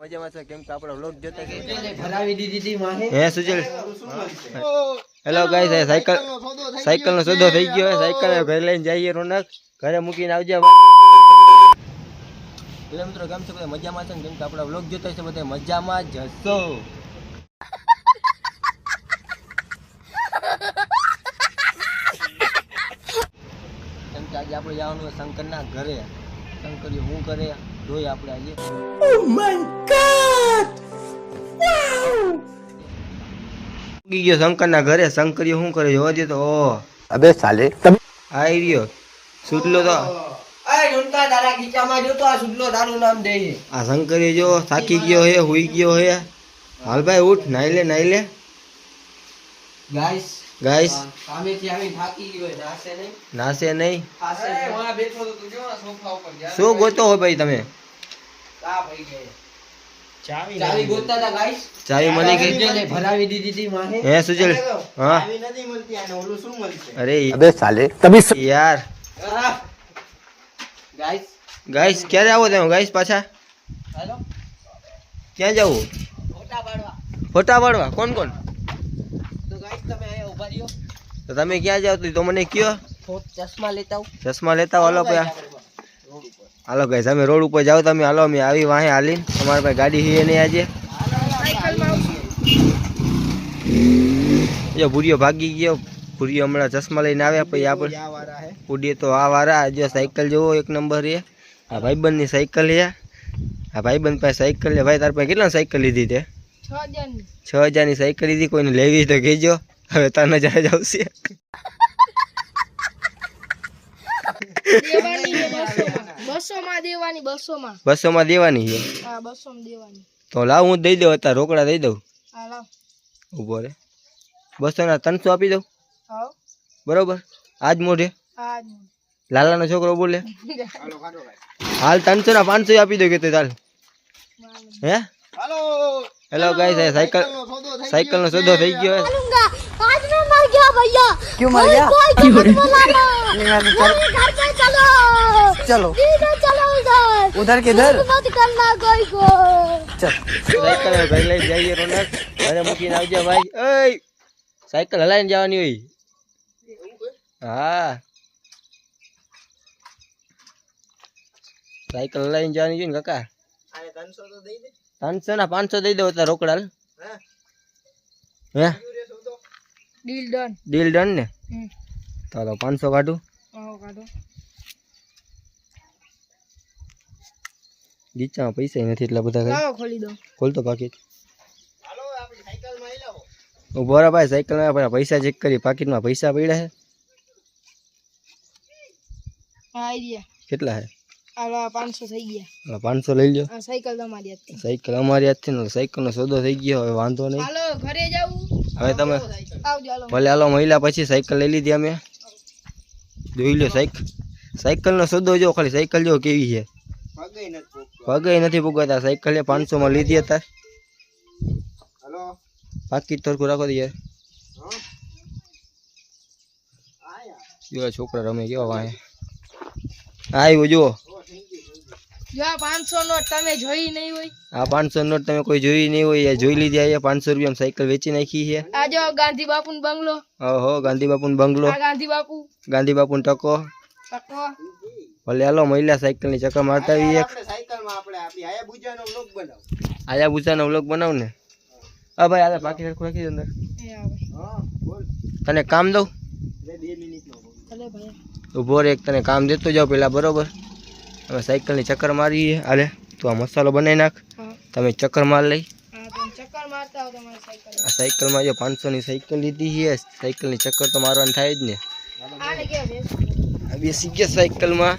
મજામાં છે? કેમ કે આપણો વ્લોગ જોતા ભરાવી દીધી હતી માહે. હે સુજલ. હેલો ગાઈસ આ સાયકલ સાયકલ નો સોદો થઈ ગયો છે. સાયકલ ઘરે લઈને જઈએ રોનક. ઘરે મૂકીને આવજે. એટલે મિત્રો કેમ છે બધા? મજામાં છે ને? કેમ કે આપણા વ્લોગ જોતા છે બધા મજામાં જ હશો. કેમ કે આજે આપણે જવાનું છે શંકરના ઘરે. શંકર હું કરે? જોઈ આપણે આજે. ઓ માય ગોડ ઉગી ગયો શંકરના ઘરે શંકર શું કરે જોવા દે તો અબે સાલે આઈ રહ્યો. સુટલો તો. આ શંકરી જો થાકી ગયો હે હુઈ ગયો હે. હાલ ભાઈ ઉઠ નાઈ લે નાઈ લે. ગાઈસ ગાઈસ નાસે નહીં. શું ગોતો હો ભાઈ તમે? ચાવી મળી ગઈ? ભરાવી દીધી હતી મારે. હે સુજલ? હા. નથી મળતી આને ઓલું શું મળશે? અરે અબે સાલે તમે યાર. ગાઈસ ગાઈસ ક્યારે આવો તમે? ગાઈસ પાછા? હેલો. ક્યાં જાવું ફોટા પાડવા. ફોટા પાડવા? કોણ કોણ? તો તમે ક્યાં જાવ તો મને કયો. ફોટ ચશ્મા લેતા આવું. ચશ્મા લેતા આવો, હાલો ભાઈ. હાલો ગાઈસ અમે રોડ ઉપર જાવ તમે. હાલો અમે આવી વાહે હાલીને. અમારા પાસે ગાડી છે નહીં આજે. જો ભૂરીયો ભાગી ગયો. ભૂરીયો હમણાં ચશ્મા લઈને આવ્યા પછી આપણે ઉડીએ તો આ વારા. જો સાયકલ જોવો એક નંબર છે આ ભાઈબંધની સાયકલ છે. આ ભાઈબંધ પાસે સાયકલ છે. ભાઈ તાર પાસે કેટલા સાયકલ લીધી તે? છ હજારની. સાયકલ લીધી. કોઈને લેવી તો કહેજો. હવે તને જાય જ દેવાની તો લાવ હું દઈ દઉં અત્યારે રોકડા દઈ દઉં. રે. બસો ના ત્રણસો આપી દઉં. બરોબર? આજ મોઢે. લાલા નો છોકરો બોલે. હાલ ત્રણસો ના પાંચસો આપી દો કે તે ચાલ હે? હેલો. ગાઈસ સાયકલ સાયકલ નો સોદો થઈ ગયો. भैया क्यों मर गया कोई को मत बुलाना कोई घर पे चलो चलो सीधे चलो उधर उधर किधर मत करना कोई को સાયકલ હવે ઘરે લઈને જઈએ રોનક ઘરે મૂકીને આવજે ભાઈ ઓય સાયકલ હલાઈને જવાની હોય હા સાયકલ હલાઈને જવાની હોય ને કાકા ત્રણસો ના પાંચસો દઈ દો અત્યારે રોકડા હાલ. હે ડીલ ડન ડીલ ડન ને? તો પાંચસો કાઢું. કાઢું. ગીચામાં પૈસા નથી એટલા બધા ખોલી દો. ખોલ પાકીટ. ઊભો રહો ભાઈ સાયકલમાં પૈસા ચેક કરી. પાકીટમાં પૈસા પડ્યા છે. કેટલા છે? પાંચસો લઈ લો સાયકલ અમારી હાથથી સાયકલ નો સોદો થઈ ગયો હવે વાંધો નહીં. ઘરે જવું હવે તમે ભલે હાલો મહિલા પછી સાયકલ લઈ લીધી અમે. જોઈ લો સાયકલ સાયકલનો સોદો જો ખાલી સાયકલ જો કેવી છે. પગે નથી પુગાતા સાયકલ એ પાંચસો માં લીધી હતા. બાકી તરખું રાખો દઈએ જો છોકરા રમે કેવા વાહે. આવ્યું જુઓ. જો આ 500 નોટ તમે જોઈ નહીં હોય? આ પાંચસો નોટ તમે કોઈ જોઈ નહીં હોય જોઈ લીધી આ પાંચસો રૂપિયામાં સાયકલ વેચી નાખી છે. આ જો ગાંધી બાપુનો બંગલો. ઓહો ગાંધી બાપુનો બંગલો. આ ગાંધી બાપુ. ગાંધી બાપુનો ટકો. ટકો. ભલે હાલો મહિલા સાયકલની ચક્કર મારતા આવી એક. સાયકલમાં આપણે આપી આયા બુજાનો વ્લોગ બનાવ. આયા બુચાનો વ્લોગ બનાવ ને? હા ભાઈ આલે રાખી અંદર. એ આવે. હા બોલ. તને કામ દઉં? બે ભલે ઊભો રે એક તને કામ દેતો જાવ પેલા બરોબર? હવે સાયકલની ચક્કર મારીએ. હાલે તું આ મસાલો બનાવી નાખ. તમે ચક્કર માર લઈ. આ સાયકલમાં જે પાંચસોની સાયકલ લીધી છે. સાયકલની ચક્કર તો મારવાની થાય જ ને. બેસી ગયા સાયકલમાં.